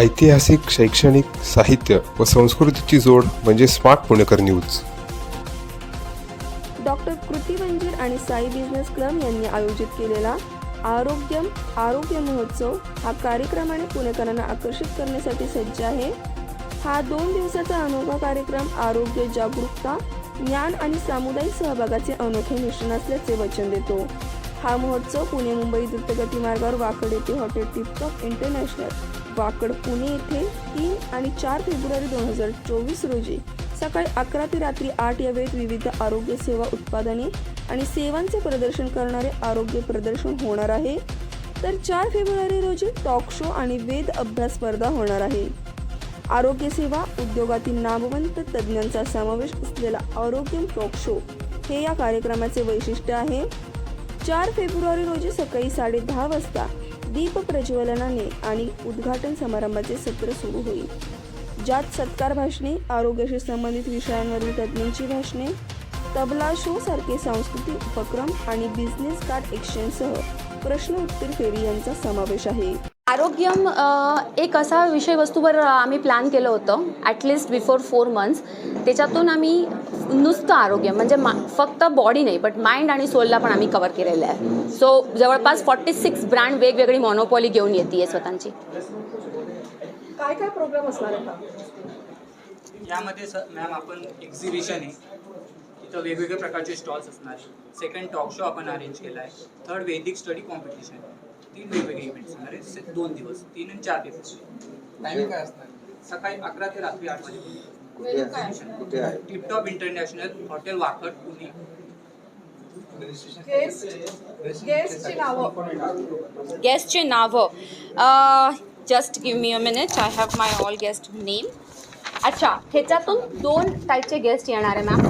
ऐतिहासिक शैक्षणिक साहित्य व संस्कृतीची जोड म्हणजे स्मार्ट पुणेकर न्यूज. डॉक्टर कृती मंजीर आणि साई बिझनेस क्लब यांनी आयोजित केलेला आरोग्यम आरोग्य महोत्सव हा कार्यक्रमाने पुणेकरांना आकर्षित करण्यासाठी सज्ज आहे. हा दोन दिवसाचा अनोखा कार्यक्रम आरोग्य जागरूकता ज्ञान आणि सामुदायिक सहभागाचे अनोखे मिश्रण असल्याचे वचन देतो. हा महोत्सव पुणे मुंबई द्रुतगती मार्गावर वाकड येथे hotel Tiptop International Wakad Pune येथे तीन आणि चार फेब्रुवारी दोन हजार चोवीस रोजी सकाळी अकरा ते रात्री आठ या वेळेत विविध आरोग्य सेवा उत्पादने आणि सेवांचे प्रदर्शन करणारे आरोग्य प्रदर्शन होणार आहे. तर चार फेब्रुवारी रोजी टॉक शो आणि वेद अभ्यास स्पर्धा होणार आहे. आरोग्य सेवा उद्योगातील नामवंत तज्ज्ञांचा समावेश असलेला आरोग्यम टॉक शो हे या कार्यक्रमाचे वैशिष्ट्य आहे. चार फेब्रुवारी रोजी सकाळी साडे दहा वाजता दीप प्रज्वलनाने आणि उद्घाटन समारंभाचे सत्र सुरू होईल. ज्यात सत्कार भाषणे आरोग्याशी संबंधित विषयांवरील तज्ज्ञांची भाषणे तबला शो सारखे सांस्कृतिक उपक्रम आणि बिझनेस कार्ड एक्सचेंजसह प्रश्न उत्तर फेरी यांचा समावेश आहे. आरोग्यम एक असा विषयवस्तूवर आम्ही प्लॅन केलं होतं ॲटलिस्ट बिफोर फोर मंथ्स त्याच्यातून आम्ही नुसतं आरोग्य म्हणजे मा फक्त बॉडी नाही बट माइंड आणि सोलला पण आम्ही कवर केलेलं आहे. सो जवळपास फॉर्टी सिक्स ब्रँड वेगवेगळी मॉनोपॉली घेऊन येते आहे स्वतःची. काय काय प्रोग्राम असणार आहे? यामध्ये मॅम आपण एक्झिबिशन आहे. इथं वेगवेगळ्या प्रकारचे स्टॉल्स असणार. सेकंड टॉक शो आपण अरेंज केला आहे थर्ड वैदिक स्टडी कॉम्पिटिशन तीन वेगवेगळे इव्हेंट्स असणार आहे से- दोन दिवस. तीन आणि चार दिवस. टायमिंग काय असणार? सकाळी अकरा ते रात्री आठ वाजेपर्यंत कुठे आहे? कुठे आहे? Tiptop International hotel Wakad Pune. Guest गेस्टची नावं. गेस्टचे नावं. Just give me a minute I have my all guest name अच्छा ह्याच्यातून दोन टाईपचे गेस्ट येणार आहे ma'am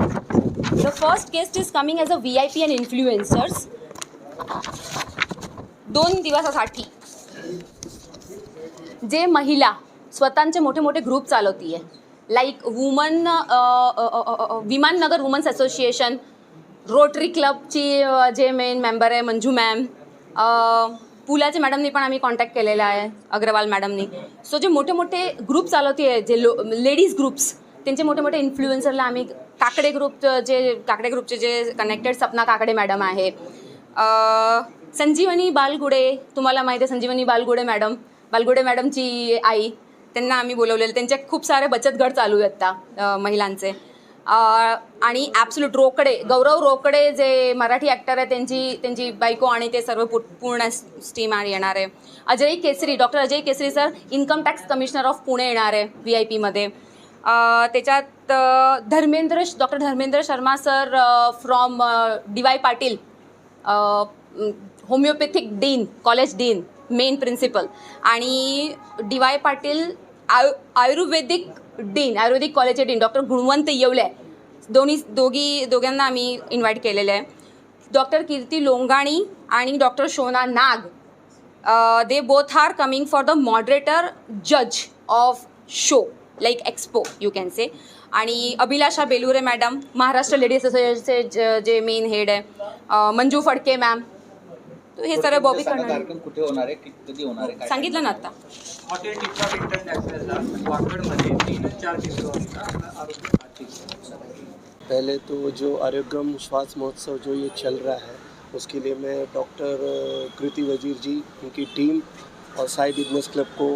the first guest is coming as a V I P and influencers दोन दिवसासाठी. जे महिला स्वतःचे मोठे मोठे ग्रुप चालवती आहे like woman Vimannagar women's association Rotary क्लबची जे मेन मेंबर आहे मंजू मॅम uh, पुलाचे मॅडमनी पण आम्ही कॉन्टॅक्ट केलेला आहे अग्रवाल मॅडमनी सो जे मोठे मोठे ग्रुप चालवते आहे जे लो लेडीज ग्रुप्स त्यांचे मोठे मोठे इन्फ्लुएन्सरला आम्ही काकडे ग्रुप uh, जे काकडे ग्रुपचे जे कनेक्टेड सपना काकडे मॅडम आहे. Uh, संजीवनी बालगुडे तुम्हाला माहिती आहे संजीवनी बालगुडे मॅडम बालगुडे मॅडमची आई त्यांना आम्ही बोलवलेलं. त्यांचे खूप सारे बचत गट चालू आहेत आता महिलांचे. आणि ॲब्सोल्यूट रोकडे गौरव रोकडे जे मराठी ॲक्टर आहे त्यांची त्यांची बायको आणि ते सर्व पू पूर्ण स्टीम येणार आहे. Ajay Kesari doctor Ajay Kesari sir income tax commissioner of Pune येणार आहे व्ही आय पीमध्ये त्याच्यात Dharmendra doctor Dharmendra Sharma sir from D Y Patil homeopathic dean college dean main principal आणि डी वाय पाटील आयु आयुर्वेदिक dean आयुर्वेदिक कॉलेजचे dean doctor गुणवंत येवले. दोन्ही दोघी दोघांना आम्ही इन्व्हाइट केलेलं आहे. डॉक्टर कीर्ती लोंगाणी आणि doctor Shona Nag they both are coming for the moderator जज of show like expo you can say आणि अभिलाषा बेलुरे मॅडम महाराष्ट्र लेडीज असोसिएशनचे जे मेन हेड आहे. मंजू फडके मॅम हे सर्व बॉबी करणार. कार्यक्रम कुठे होणार आहे? कधी होणार आहे? सांगितलं ना आता. हॉटेल टिपटॉप इंटरनॅशनलला वाकडमध्ये तीन चार आरोग्य पहले तो जो आरोग्यम श्वास महोत्सव जो ये चल रहा है उसके लिए मैं डॉक्टर कृति वज़ीर जी उनकी टीम और साई बिज़नेस क्लब को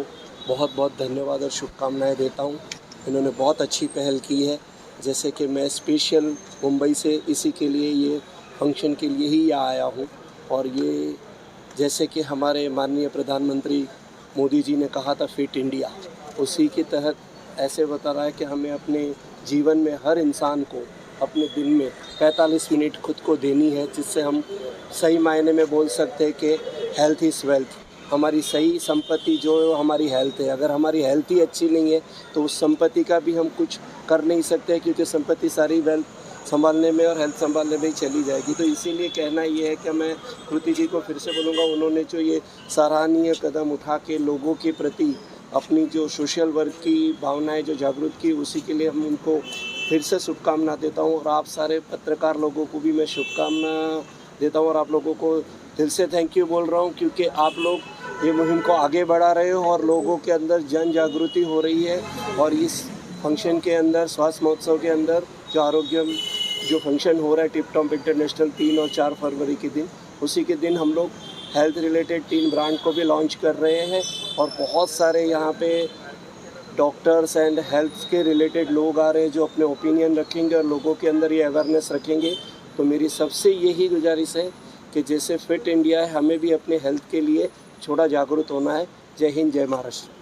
बहुत बहुत धन्यवाद और शुभकामनाएँ देता हूँ। इन्होंने बहुत अच्छी पहल की है। जैसे कि मैं स्पेशल मुंबई से इसी के लिए ये फ़ंक्शन के लिए ही यहाँ आया हूँ। और ये जैसे कि हमारे माननीय प्रधानमंत्री मोदी जी ने कहा था, फिट इंडिया। उसी के तहत ऐसे बता रहा है कि हमें अपने जीवन में हर इंसान को अपने दिन में 45 मिनट खुद को देनी है, जिससे हम सही मायने में बोल सकते हैं कि हेल्थ इज़ वेल्थ हमारी सही संपत्ति जो है वो हमारी हेल्थ है। अगर हमारी हेल्थ ही अच्छी नहीं है तो उस संपत्ति का भी हम कुछ कर नहीं सकते क्योंकि संपत्ति सारी वेल्थ संभालने में और हेल्थ संभालने में ही चली जाएगी। तो इसीलिए कहना ये है कि मैं कृति जी को फिर से बोलूँगा, उन्होंने जो ये सराहनीय कदम उठा के लोगों के प्रति अपनी जो सोशल वर्क की भावनाएँ जो जागरूक की, उसी के लिए हम उनको फिर से शुभकामना देता हूँ। और आप सारे पत्रकार लोगों को भी मैं शुभकामना देता हूँ और आप लोगों को दिल से थैंक यू बोल रहा हूँ, क्योंकि आप लोग ये मुहिम को आगे बढ़ा रहे हो और लोगों के अंदर जन जागृति हो रही है। और इस फ़ंक्शन के अंदर, स्वास्थ्य महोत्सव के अंदर जो आरोग्यम जो फ़ंक्शन हो रहा है टिप टॉप इंटरनेशनल तीन और चार फरवरी के दिन, उसी के दिन हम लोग हेल्थ रिलेटेड तीन ब्रांड को भी लॉन्च कर रहे हैं और बहुत सारे यहाँ पे डॉक्टर्स एंड हेल्थ के रिलेटेड लोग आ रहे हैं जो अपने ओपिनियन रखेंगे और लोगों के अंदर ये अवेयरनेस रखेंगे। तो मेरी सबसे यही गुजारिश है कि जैसे फिट इंडिया है, हमें भी अपने हेल्थ के लिए थोड़ा जागरूक होना है। जय हिंद, जय महाराष्ट्र।